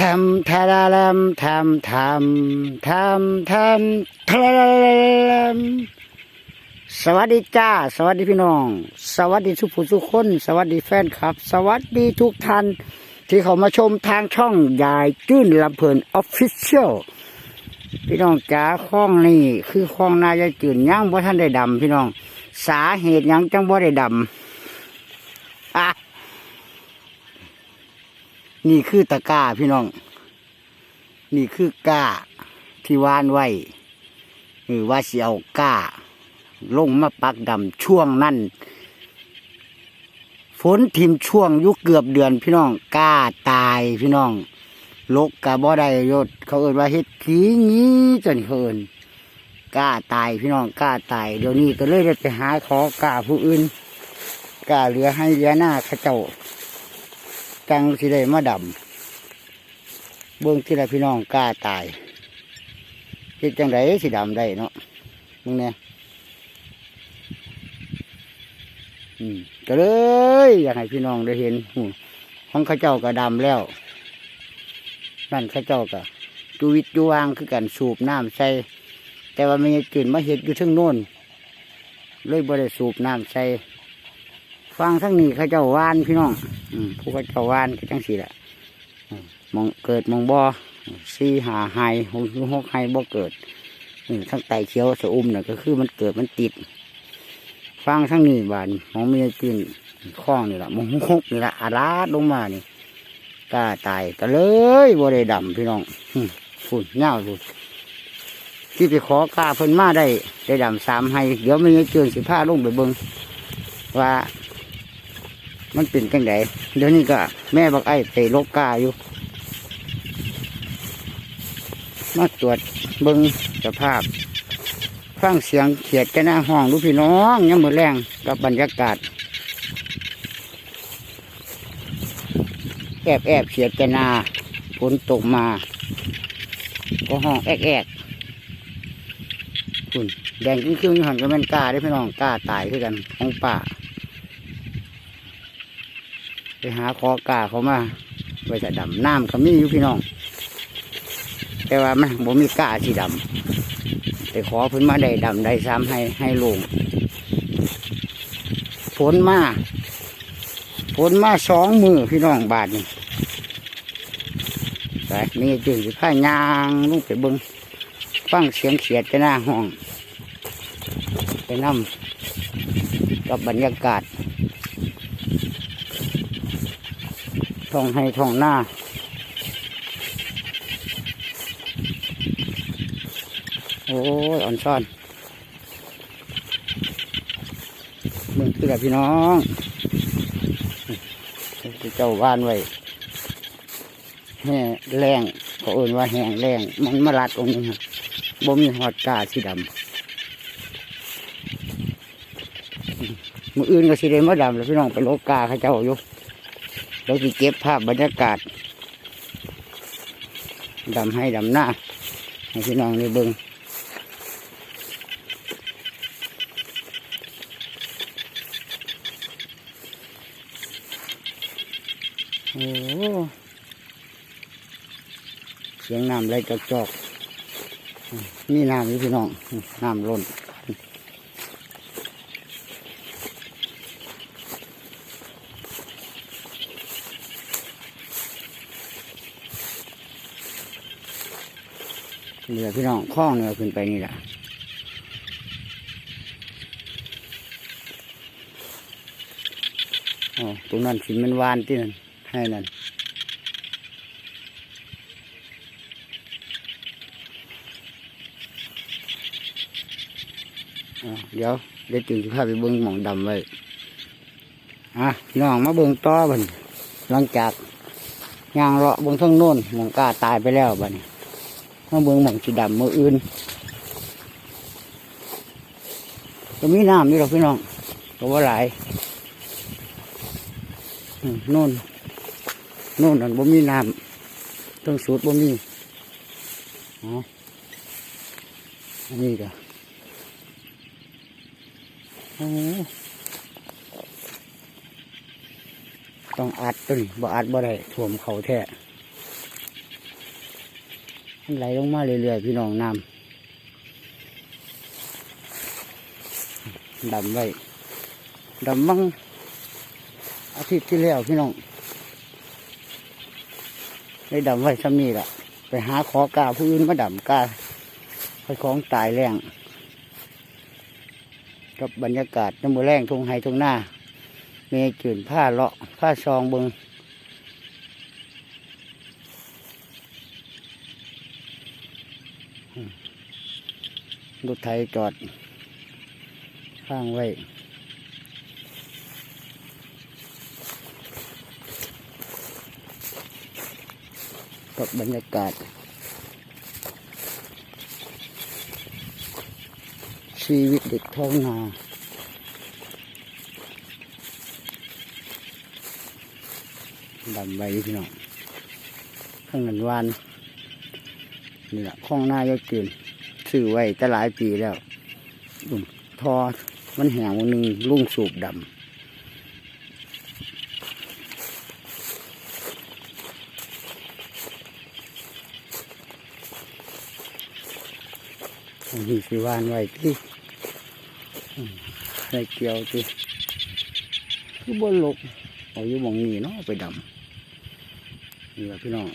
ทำทาราลมทำทำทำทำทาราลมสวัสดีจ้า สวัสดีพี่น้อง สวัสดีทุกผู้ทุกคน สวัสดีแฟนคลับ สวัสดีทุกท่านที่เขามาชมทางช่องยายจื้นลำเพลินออฟฟิเชียลพี่น้องจ๋าข้องนี่คือข้องนายายจื้นย่างบ่ท่านได้ดำพี่น้อง สาเหตุยังจังบ่ได้ดำอะ นี่คือตะกร้าพี่น้อง นี่คือกล้าที่ว่านไว้หรือว่าเสียวกล้า ลงมาปักดำช่วงนั้นฝนทิมช่วงยุคเกือบเดือนพี่น้องกล้าตายพี่น้องลกกะบ่ได้ยศเขาเอ่นว่าเฮ็ดขี้งี้จนเอินกล้าตายพี่น้องกล้าตายเดี๋ยวนี้ก็เลยได้ไปหาขอกล้าผู้อื่นกล้าเหลือให้เหลือหน้าข้าเจ้า จังสิได้มาดำเบื้องที่ไรพี่น้องกล้าตายเฮ็ดจังไดสิดำได้เนาะมึงเนี่ยอืมก็เลย อยากให้พี่น้องได้เห็นหูของข้าเจ้าก็ดำแล้ว นั่นข้าเจ้าก็จูวิตจูวางคือกันสูบน้ำใส่แต่ว่าไม่จืนมาเห็ดอยู่ทึงโน่นเลยบ่ได้สูบน้ำใส่ ฟังทั้งนี้เขาเจ้าวานพี่น้องผู้เขาเจ้าวานก็จังสีแหละมองเกิดมองบ่อสี่หาไฮหกหกไฮบ่เกิดทั้งไตเขียวสะอุ้มน่ะก็คือมันเกิดมันติด ฟังทั้งนี้บานมองมีกินคล้องนี่แหละมองหกนี่แหละอาลาดลงมานี่กล้าตายก็เลยบ่ได้ดำพี่น้องฝุ่นเงาฝุ่นที่ไปขอกล้าเพิ่นมาได้ได้ดำสามไฮเดี๋ยวไม่เกินสิบห้าลงไปเบิงว่า มันเป็นจังไดเดี๋ยวนี้ก็แม่บักไอ้ไปลกกาอยู่ มาตรวจเบิ้งสภาพ ฟังเสียงเขียดกันหน้าห้องดูพี่น้องยังมือแรงกับบรรยากาศ แอบแอบเขียดกันหนาฝนตกมา ก็ห้องแอกแอกคุณแดงขึ้นขึ้นหันก็เป็นกล้าได้พี่น้องกล้าตายคือกันของป่า หาคอกาเขามาไว้จะดำน้ำก็มีอยู่พี่น้อง แต่ว่ามันบ่มีกาสีดำแต่ขอเพิ่นมาได้ดำได้ซ้ำให้ให้ลงฝนมาฝนมาสองมือพี่น้องบาทนี่ไปมีจึงสิผ้ายางลูกไปเบิงฟังเสียงเขียดจะหน้าห้อง ไปนั่กับบรรยากาศ ท่องให้ท่องหน้าโอ้ยอ่อนซ่อนมึงคือกับพี่น้องเจ้าบ้านไว้แห่แรงเขาเอื่นว่าแห้งแรงมันมาลัดองค์นี้ครับบ่มีหอดกาสีดำมืออื่นก็สีเดมาดำแล้วพี่น้องไปโลกกาเขาเจ้าอยู่ เราจะเก็บภาพบรรยากาศดำให้ดำหน้าให้พี่น้องได้เบิ่งโอ้เสียงน้ำไหลจอกจอกนี่น้ำอยู่พี่น้องน้ำล้น นี่แหละพี่น้องคล้องเนี่ยขึ้นไปนี่แหละอ๋อตรงนั้นสิมันวานที่นั่นให้นั่นเดี๋ยวเดี๋ยวจึงจะพาไปเบิ้งหมองดำไว้อะน้องมาเบิ้งต่อบันหลังจากย่างเลาะเบิ้งทั้งโน้นหมองกาตายไปแล้วบัดนี้ มาเบิ่งหม่องสีดำมืออื่นก็มีน้ำนี่หรอกพี่น้องก็ว่าหลายอืมโน่นโน่นนั่นบ่มีน้ำต้องสูดบ่มีอ๋อนนี้ก็โอ้ต้องอัดต้นบ่อัดบ่ได้ถ่วมเขาแท้ มันไหลลงมาเรื่อยๆพี่น้องน้ำดำไว้ดำมั่งอาทิตย์ที่แล้วพี่น้องได้ดำไว้ซ้ำนี่แหละไปหาขอกาผู้อื่นมาดำกาค่อยของตายแรงกับบรรยากาศน้ำมือแรงทงไฮทงหน้าเมจืนผ้าเลาะผ้าซองเบิง รถไทยจอด ข้างไว้ กับบรรยากาศ ชีวิตเด็กท้องนาดำไว้พี่น้องข้างหนั้นวานนี่แหละข้องหน้ายอะเกจืน ซื้อไว้จะหลายปีแล้วทอมันแหงวันหนึ่งลุ่งสูบดำอันนี้สิวานไว้ที่ใส่เกี่ยวที่คือบนลกเอาอยู่มองนี้เนาะเอไปดำนี่แหละพี่น้อง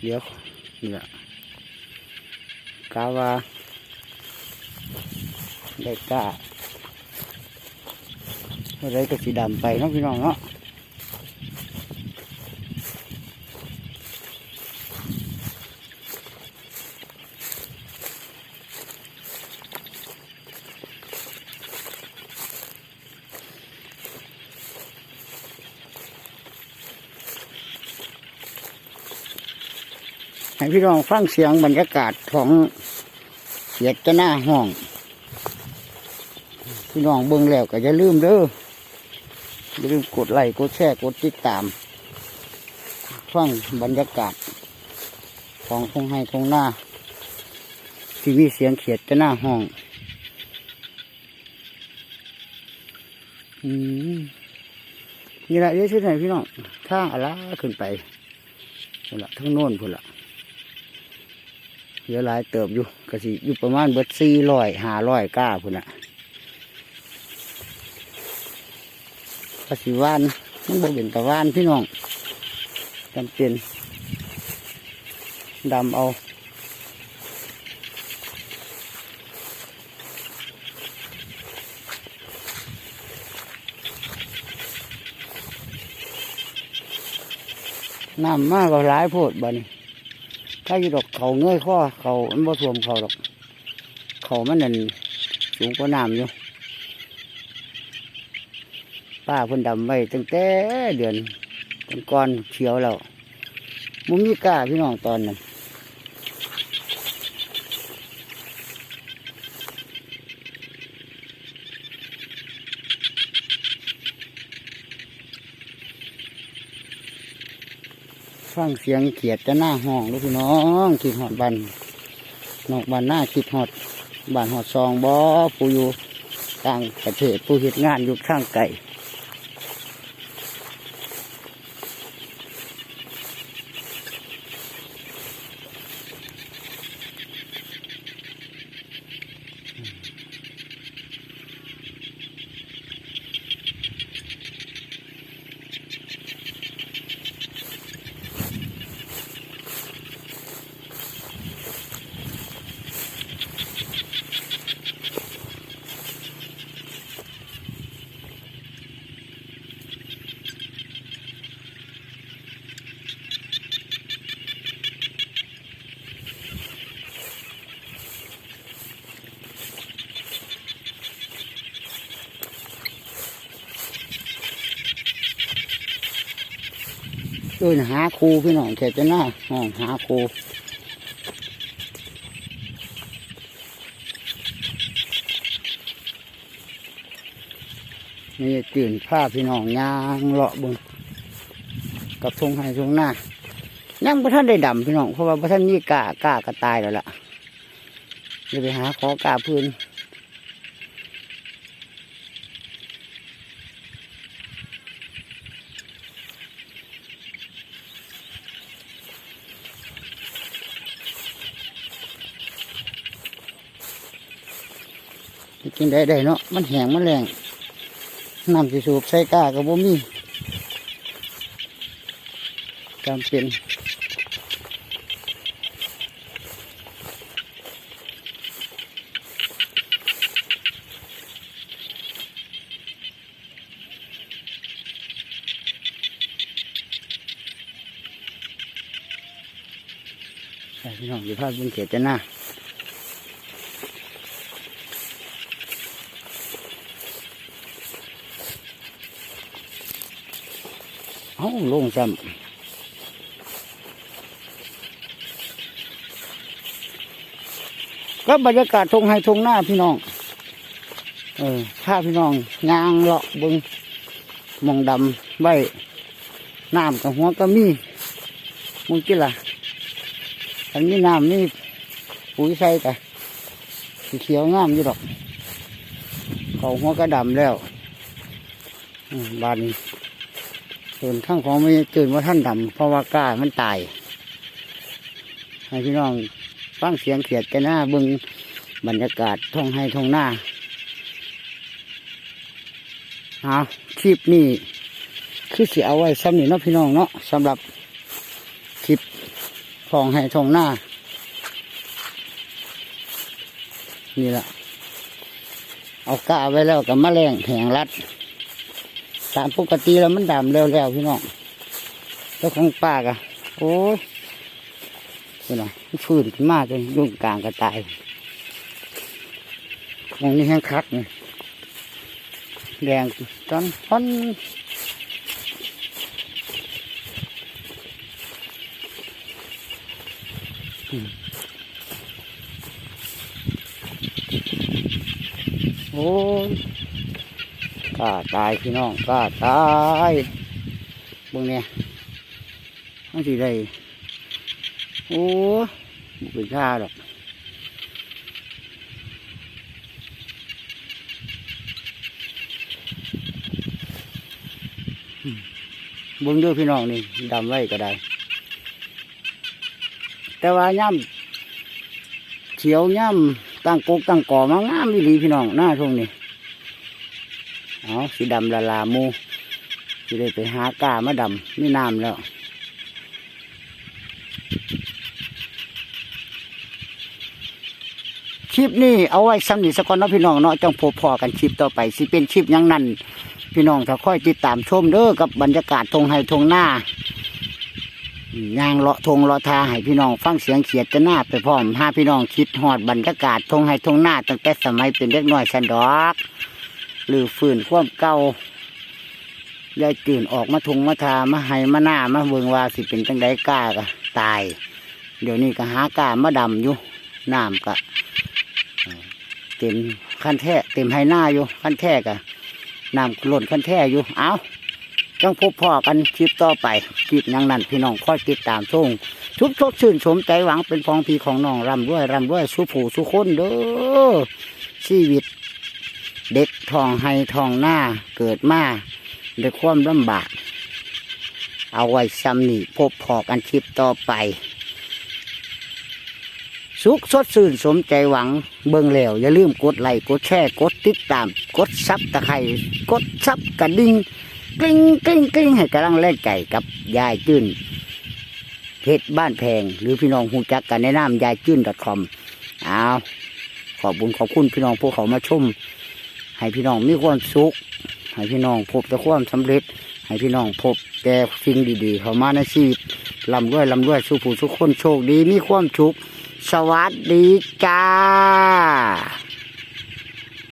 เดี๋ยวนี่แหละ กาวาได้กาอะไรก็สีดำไปเนาะพี่น้องเนาะให้พี่น้องฟังเสียงบรรยากาศของ สียดจะหน้าห้องพี่น้องเบิ่งแล้วก็อย่าลืมเด้ออย่าลืมกดไลค์กดแชร์กดติดตามฟังบรรยากาศ ของคงให้คงหน้า ที่มีเสียงเขียดจะหน้าห้องอืมนี่แหละเดี๋ยวช่วยหนพี่น้องทางอะไรขึ้นไปพุ่นละทั้งโน้นพุ่นละ เหลือหลายเติบอยู่กระสิอยู่ประมาณเบิดสี่ร้อยห้าร้อยก้าพุ่นละกระสิว่านมันบ่เป็นตะว่านพี่น้องจำเป็นดำเอาน้ำมากก็หลายโพดบ่นี่ ถ้าอยู่ดอกเขาเงยข้อเขามันบ่ท่วมเขาดอก เขามันนั่นสูงกว่าน้ำอยู่ป้าเพิ่นดำไว้ตั้งแต่เดือนก่อนเขียวแล้วมุ้งมีกล้าพี่น้องตอนนั้น ฟังเสียงเขียดจะหน้าห้องลูกพี่น้องคิดหอดบันนอกบันหน้าคิดหอดบ้านหอดซองบ่ผู้อยู่ต่างประเทศผู้เหตุงานอยู่ข้างไก่ เดินหาครูพี่น้องแค่จะหน้าห้องหาครูนี่ตื่นผ้าพี่น้องยางเลาะบึงกับทงให้ทงหน้ายังพระท่านได้ดำพี่น้องเพราะว่าพระท่านนี่กล้ากล้ากระตายแล้วล่ะเดี๋ยวไปหาขอกาพื้น กินได้ได้เนาะมันแห้งมันแรงน้ำสิสูบใส่ก้ากับบ่มีจำเป็นพี่น้องอยู่ภาคบุญเขตจะหน้า อ้าลงซ้ำก็บรรยากาศทงไฮทงหน้าพี่น้อง เออถ้าพี่น้องยางเลาะบึงมองดำไว้น้ำกับหัวก็มีมึงกินล่ะอันนี้น้ำนี่ปุ๋ยใส่กะสีเขียวงามอยู่ดอกเขาหัวก็ดำแล้วบานนี้ ส่วนข้างของไม่ตื่นว่าท่านดำเพราะว่ากล้ามันตายให้พี่น้องฟังเสียงเขียดกันหน้าบึงบรรยากาศท่องให้ท่องหน้าเอาคลิปนี้คือเสิเอาไว้ซ้ำนี่เนาะพี่น้องเนาะสำหรับคลิปท่องให้ท่องหน้านี่แหละเอากล้าไว้แล้วกับมะแรงแหงรัด ตามปกติแล้วมันดำแล้วแล้วพี่น้องแล้วของป้ากะโอ้ยนี่นะมันฟื้นขึ้นมาจนยุ่งกลางกระตายมองนี่แห้งคักนี่แดงตอนพอนโอ้ กล้าตายพี่น้องกล้าตายบิ่งเนี่ยมันสิได้โอ้บุเป็นชาดอกบิ่งด้วยพี่น้องนี่ดำไว้ก็ได้ แต่ว่าย่ำเขียวย่ำตั้งกกตั้งก่อมางามดีพี่น้องหน้าทงนี่ เอาสีดำละลามูสิได้ไปหากามาดำมีน้ำแล้วคลิปนี้เอาไว้สำนีสกอนเนาะพี่น้องเนาะจังพบพอกันคลิปต่อไปสิเป็นคลิปยังนั้นพี่น้องถ้าค่อยติดตามชมเด้อกับบรรยากาศทงไฮทงหน้ายางเลาะทงเลาะทาให้พี่น้องฟังเสียงเขียดจะหน้าไปพร้อมหาพี่น้องคิดหอดบรรยากาศทงไฮทงหน้าตั้งแต่สมัยเป็นเด็กน้อยสันดอก หรือฝืนความเก่ายายตื่นออกมาทงมาทามาให้มาหน้ามาเบิงว่าสิเป็นจังไดกล้ากะตาย เดี๋ยวนี้ก็หากล้ามาดำอยู่น้ำกะเต็มขั้นแท้เต็มให้หน้าอยู่ขั้นแท้กะน้ำหล่นขั้นแท้อยู่เอาจังพบพ่อกันคลิปต่อไปคลิปยังนั้นพี่น้องคอยติดตามชมทุกทดชื่นชมใจหวังเป็นฟองพีของน้องรำด้วยรำด้วยสู้ผู้สู้คนเด้อชีวิต เด็กทองให้ทองหน้าเกิดมาด้วยความลำบาก เอาไว้ซ้ำนี่พบพอกันคลิปต่อไป สุขสดชื่นสมใจหวังเบิ่งแล้ว อย่าลืมกดไลค์กดแชร์กดติดตาม กดซับตะไคร่กดซับกระดิ่งกลิ้งกลิ้งกลิ้งให้กำลังแรงใจกับยายจื้นเพชรบ้านแพง หรือพี่น้องหูจักกันในนามยายจื้น .com เอาขอบบุญขอบคุณพี่น้องพวกเขามาชม ให้พี่น้องมีความสุขให้พี่น้องพบแต่ความสำเร็จ ให้พี่น้องพบแต่สิ่งดีๆ เข้ามาในชีวิตลำด้วยลำด้วยสุขผู้สุขคนโชคดีมีความสุขสวัสดีจ้า